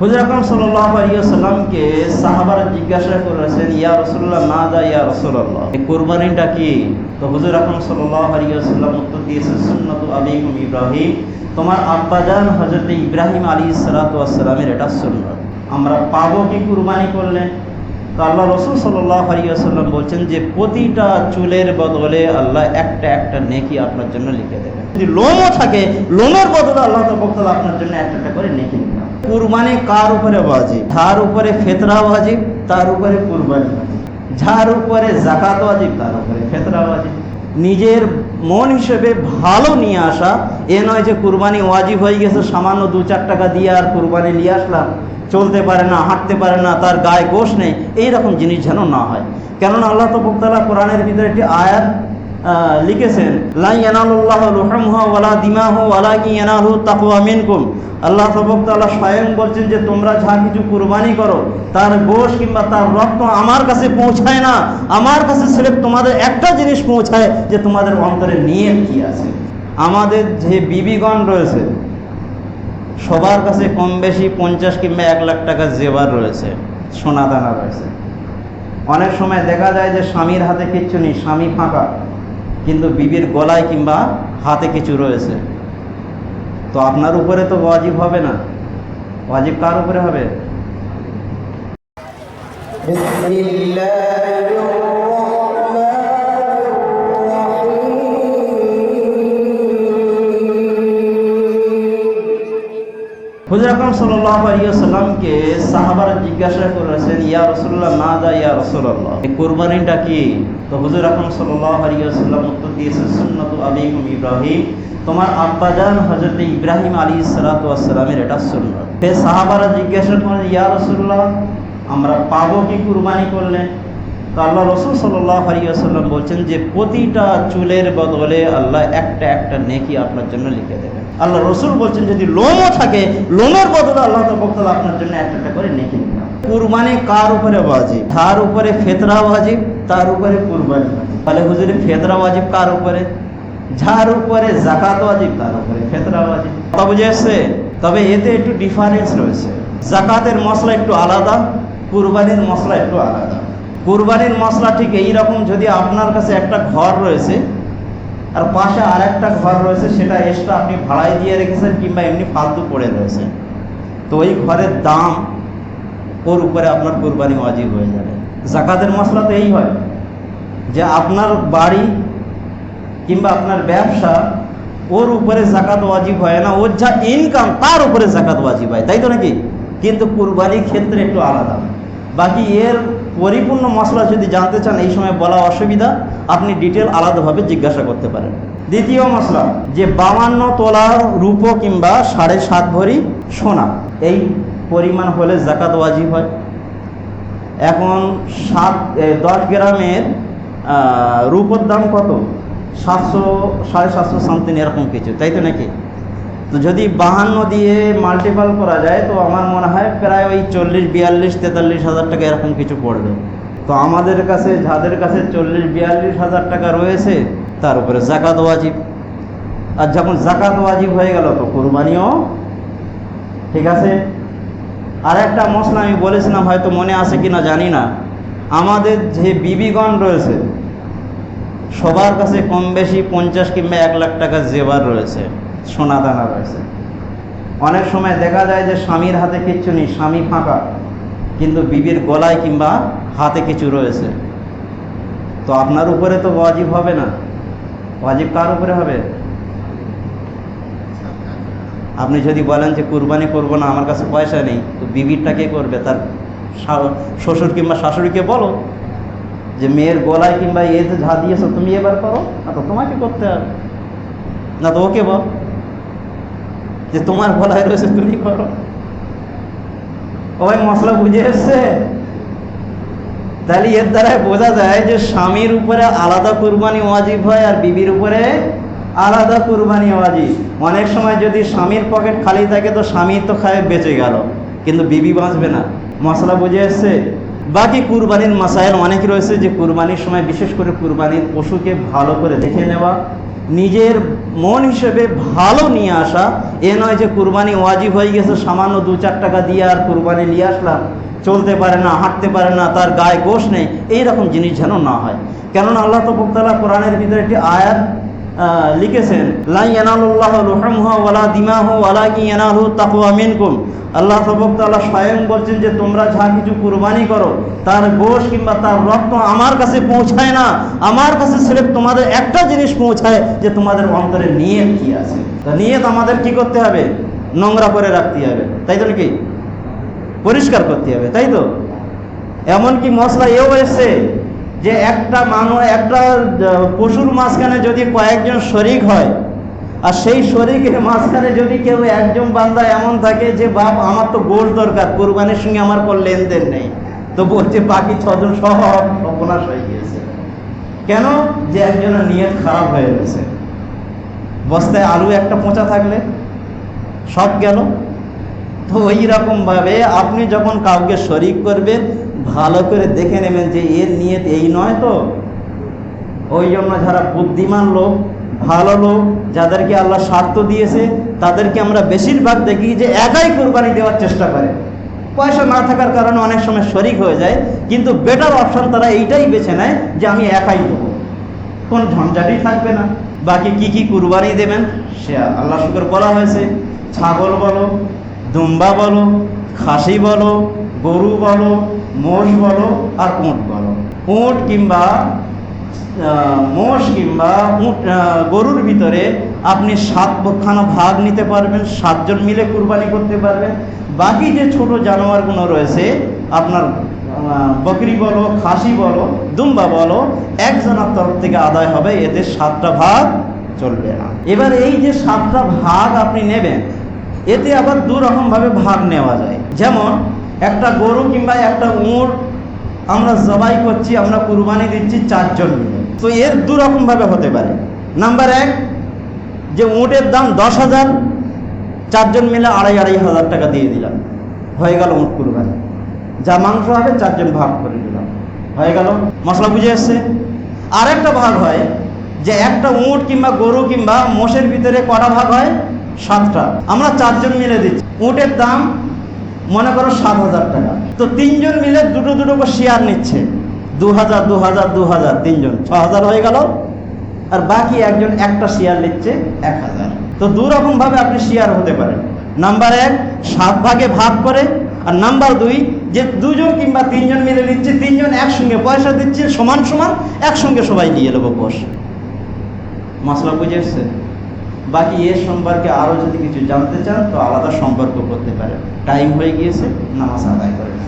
হুজুর জিজ্ঞাসা করেছেন, ইয়া রসুল্লাহ না দা কোরবানিটা কি? তো উত্তর ইব্রাহিম। তোমার আব্বাজান হজরত ইব্রাহিম আলী সালাতামের এটা সুন্নত। আমরা পাবো কি কুরবানি করলে? আল্লাহ রসুল আলিয়াল্লাম বলছেন যে, প্রতিটা চুলের বদলে আল্লাহ একটা একটা নেকি আপনার জন্য লিখে দেবেন। যদি লোমও থাকে, লোমের বদলে আল্লাহ আপনার জন্য একটা একটা করে নেকি। কুরবানি কার উপরে ওয়াজিব? যার উপরে ফেতরা ওয়াজিব, তার উপরে কুরবানি যার উপরে জাকাত ওয়াজিব, তার উপরে ফেতরা ওয়াজিব। নিজের মন হিসেবে ভালো নিয়ে আসা, এ নয় যে কুরবানি ওয়াজিব হয়ে গেছে, সামান্য দু চার টাকা দিয়ে আর কুরবানি নিয়ে আসলাম, চলতে পারে না, হাঁটতে পারে না, তার গায়ে গোষ নেই, এই রকম জিনিস যেন না হয়। কেননা আল্লাহ তবুকতালা কোরআনের ভিতরে একটি আয়াত লিখেছেন লাই ইয়ানালুল্লাহ রুহামহা ওয়ালা দিমাহ ওয়ালা কি আল্লাহ তবুকতালা স্বয়ং বলছেন যে তোমরা যা কিছু কুরবানি করো, তার গোশ কিংবা তার রক্ত আমার কাছে পৌঁছায় না। আমার কাছে সিলেক্ট তোমাদের একটা জিনিস পৌঁছায় যে তোমাদের অন্তরে নিয়ে কি আছে। আমাদের যে বিবিগণ রয়েছে, সবার কাছে কম বেশি পঞ্চাশ কিংবা এক লাখ টাকা জেবার রয়েছে, সোনা দানা রয়েছে। অনেক সময় দেখা যায় যে স্বামীর হাতে কিচ্ছু নেই, স্বামী ফাঁকা, কিন্তু বিবির গলায় কিংবা হাতে কিছু রয়েছে। তো আপনার উপরে তো ওয়াজিব হবে না। ওয়াজিব কার উপরে হবে? জিজ্ঞাসা করেছেন ইয়া রসুল্লাহ না দা ইয়া রসুল্লাহ কোরবানিটা কি? তো হুজুর আকরম সাল্লাম উত্তর দিয়েছেন সুন্নত আলিম ইব্রাহিম। তোমার আব্বাজান হজরত ইব্রাহিম আলী সালাতামের এটা সুন্নত। সে সাহাবারা জিজ্ঞাসা করেন ইয়া রসুল্লাহ আমরা পাবো কি কুরবানি করলে? তো আল্লাহ রসুল সাল্লাহ আলিয়াল্লাম বলছেন যে, প্রতিটা চুলের বদলে আল্লাহ একটা একটা নেকি আপনার জন্য লিখে দেবেন। আল্লাহ রসুল বলছেন, যদি লোমও থাকে, লোমের বদলে আল্লাহ তবক্তাল আপনার জন্য একটা একটা করে নেকি কুরবানি কার উপরে ওয়াজিব? তার উপরে ফেতরা ওয়াজিব, তার উপরে কুরবানি তাহলে হুজুরে, ফেতরা ওয়াজিব কার উপরে? যার উপরে জাকাত ওয়াজিব, তার উপরে ফেতরা ওয়াজিব। কথা বুঝে তবে এতে একটু ডিফারেন্স রয়েছে। জাকাতের মশলা একটু আলাদা, কুরবানির মশলা একটু আলাদা। কুরবানির মশলা ঠিক এই রকম যদি আপনার কাছে একটা ঘর রয়েছে, আর পাশে আর একটা ঘর রয়েছে, সেটা এক্সট্রা আপনি ভাড়ায় দিয়ে রেখেছেন কিংবা এমনি ফালতু পড়ে রয়েছে। তো ওই ঘরের দাম ওর উপরে আপনার কুরবানি ওয়াজিব হয়ে যাবে। জাকাতের মশলা তো এই হয় যে আপনার বাড়ি কিংবা আপনার ব্যবসা, ওর উপরে জাকাত ওয়াজিব হয় না ওর যা ইনকাম তার উপরে জাকাত ওয়াজিব হয়, তাই তো নাকি? কিন্তু কুরবানির ক্ষেত্রে একটু আলাদা। বাকি এর পরিপূর্ণ মশলা যদি জানতে চান, এই সময় বলা অসুবিধা, আপনি ডিটেল আলাদাভাবে জিজ্ঞাসা করতে পারেন। দ্বিতীয় মশলা, যে বাউান্ন তোলা রূপ কিংবা সাড়ে সাত ভরি সোনা, এই পরিমাণ হলে জাকাত ওয়াজিব হয়। এখন সাত দশ গ্রামের রূপোর দাম কত? সাতশো, সাড়ে সাতশো সামথিং এরকম কিছু, তাই তো নাকি? তো যদি বাহান্ন দিয়ে মাল্টিপাল করা যায়, তো আমার মনে হয় প্রায় ওই চল্লিশ, বিয়াল্লিশ, তেতাল্লিশ হাজার টাকা এরকম কিছু পড়বে। তো আমাদের কাছে, যাদের কাছে চল্লিশ, বিয়াল্লিশ হাজার টাকা রয়েছে, তার উপরে জাকাত ওয়াজিব। আর যখন জাকাত ওয়াজিব হয়ে গেল, তো কোরবানিও, ঠিক আছে? আর একটা মশলা আমি বলেছিলাম, হয়তো মনে আছে কিনা জানি না। আমাদের যে বিবিগণ রয়েছে সবার কাছে কম বেশি পঞ্চাশ কিংবা এক লাখ টাকা জেবার রয়েছে, সোনা দানা রয়েছে। অনেক সময় দেখা যায় যে স্বামীর হাতে কিচ্ছু নেই, স্বামী ফাঁকা, কিন্তু বিবির গলায় কিংবা হাতে কিছু রয়েছে। তো আপনার উপরে তো ওয়াজিব হবে না? ওয়াজিব কার উপরে হবে? আপনি যদি বলেন যে কুরবানি করব না, আমার কাছে পয়সা নেই, তো বিবিরটা কে করবে? তার শ্বশুর কিংবা শাশুড়িকে বলো। যে মেয়ের গলায় কিংবা এতে ঝা দিয়েছ তুমি এবার করো? না তো তোমাকে করতে হবে। না তো ওকে বল। যে তোমার গলায় রয়েছে তুমি করো। ও ভাই মশলা বুঝে এসছে? তাহলে এর দ্বারাই বোঝা যায় যে স্বামীর উপরে আলাদা কুরবানি ওয়াজিব হয় আর বিবির উপরে আলাদা কুরবানি ওয়াজিব। অনেক সময় যদি স্বামীর পকেট খালি থাকে তো স্বামী তো খায় বেঁচে গেল। কিন্তু বিবি বাঁচবে না। মশলা বুঝে এসছে? বাকি কুরবানির মাসাইল অনেক রয়েছে যে কুরবানির সময় বিশেষ করে কুরবানির পশুকে ভালো করে দেখে নেওয়া, নিজের মন হিসেবে ভালো নিয়ে আসা। এ নয় যে কুরবানি ওয়াজিব হয়ে গেছে, সামান্য দু চার টাকা দিয়ে আর কুরবানি নিয়ে আসলাম, চলতে পারে না, হাঁটতে পারে না, তার গায়ে গোষ নেই এই রকম জিনিস যেন না হয়। কেননা আল্লাহ তবুকতালা কোরআনের ভিতরে একটি আয়াত লিখেছেন আল্লাহ তবুকতালা স্বয়ং বলছেন যে, তোমরা যা কিছু কুরবানি করো, তার গোশ কিংবা তার রক্ত আমার কাছে পৌঁছায় না। আমার কাছে সিরেফ তোমাদের একটা জিনিস পৌঁছায়, যে তোমাদের অন্তরে নিয়ত কি আছে। তা নিয়ত আমাদের কি করতে হবে? নোংরা করে রাখতে হবে। তাই তো নাকি? পরিষ্কার করতে হবে। তাই তো? এমনকি মশলা এও এসছে যে একটা মানুষ, একটা পশুর মাঝখানে যদি কয়েকজন শরিক হয়, আর সেই শরিকের মাঝখানে যদি কেউ একজন বান্দা এমন থাকে যে, বাপ, আমার তো গোল দরকার, কোরবানির সঙ্গে আমার কোনো লেনদেন নেই। তো বলছে, বাকি ছজন সহ সর্বনাশ হয়ে গিয়েছে। কেন? যে একজনের নিয়ত খারাপ হয়ে গেছে। বস্তায় আলু একটা পচা থাকলে সব গেল। তো ওই রকমভাবে আপনি যখন কাউকে শরিক করবেন ভালো করে দেখে নেবেন যে এর নিয়ত এই নয় তো। ওই জন্য যারা বুদ্ধিমান লোক, ভালো লোক, যাদেরকে আল্লাহ স্বার্থ দিয়েছে, তাদেরকে আমরা বেশিরভাগ দেখি যে একাই কোরবানি দেওয়ার চেষ্টা করে। পয়সা না থাকার কারণে অনেক সময় শরিক হয়ে যায়, কিন্তু বেটার অপশন তারা এইটাই বেছে নেয় যে আমি একাই দেবো। কোন ঝঞ্ঝাটই থাকবে না। বাকি কি কি কুরবানি দেবেন, সে আল্লাহ শুকর বলা হয়েছে। ছাগল বলো, দুম্বা বলো, খাসি বলো গরু বলো, মোষ বলো আর উঁট বলো। উঁট কিংবা মোষ কিংবা উঁট গরুর ভিতরে আপনি সাত পক্ষানা ভাগ নিতে পারবেন, সাতজন মিলে কুরবানি করতে পারবেন। বাকি যে ছোট জানোয়ারগুলো রয়েছে, আপনার বকরি বলো, খাসি বলো, দুম্বা বলো, একজনের তরফ থেকে আদায় হবে, এতে সাতটা ভাগ চলবে না। এবার এই যে সাতটা ভাগ আপনি নেবেন, এতে আবার দু রকমভাবে ভাগ নেওয়া যায়। যেমন একটা গরু কিংবা একটা উঁট আমরা জবাই করছি, আমরা কুরবানি দিচ্ছি চারজন মিলে। তো এর দু রকমভাবে হতে পারে। নাম্বার এক, যে উঁটের দাম দশ হাজার, চারজন মিলে আড়াই আড়াই হাজার টাকা দিয়ে দিলাম। হয়ে গেল উঁট কুরবানি। যা মাংস হবে চারজন ভাগ করে দিলাম। হয়ে গেল, মশলা বুঝে এসছে? আর একটা ভাগ হয়, যে একটা উঁট কিংবা গরু কিংবা মোষের ভিতরে কটা ভাগ হয়? সাতটা। আমরা চারজন মিলে দিচ্ছি। উঁটের দাম মনে করো সাত হাজার টাকা। তো তিনজন মিলে দুটো দুটো করে শেয়ার নিচ্ছে। দু হাজার দু হাজার দু হাজার তিনজন। ছ হাজার হয়ে গেল। আর বাকি একজন একটা শেয়ার নিচ্ছে এক হাজার তো দু রকম ভাবে আপনি শেয়ার হতে পারেন। নাম্বার এক, সাত ভাগে ভাগ করে। আর নাম্বার দুই, যে দুজন কিংবা তিনজন মিলে নিচ্ছে, তিনজন একসঙ্গে পয়সা দিচ্ছে, সমান সমান একসঙ্গে সবাই নিয়ে নেব বস মশলা বুঝে এসছে? বাকি এর সম্পর্কে আরও যদি কিছু জানতে চান, তো আলাদা সম্পর্ক করতে পারেন টাইম হয়ে গিয়েছে, নামাজ আদায় করেন।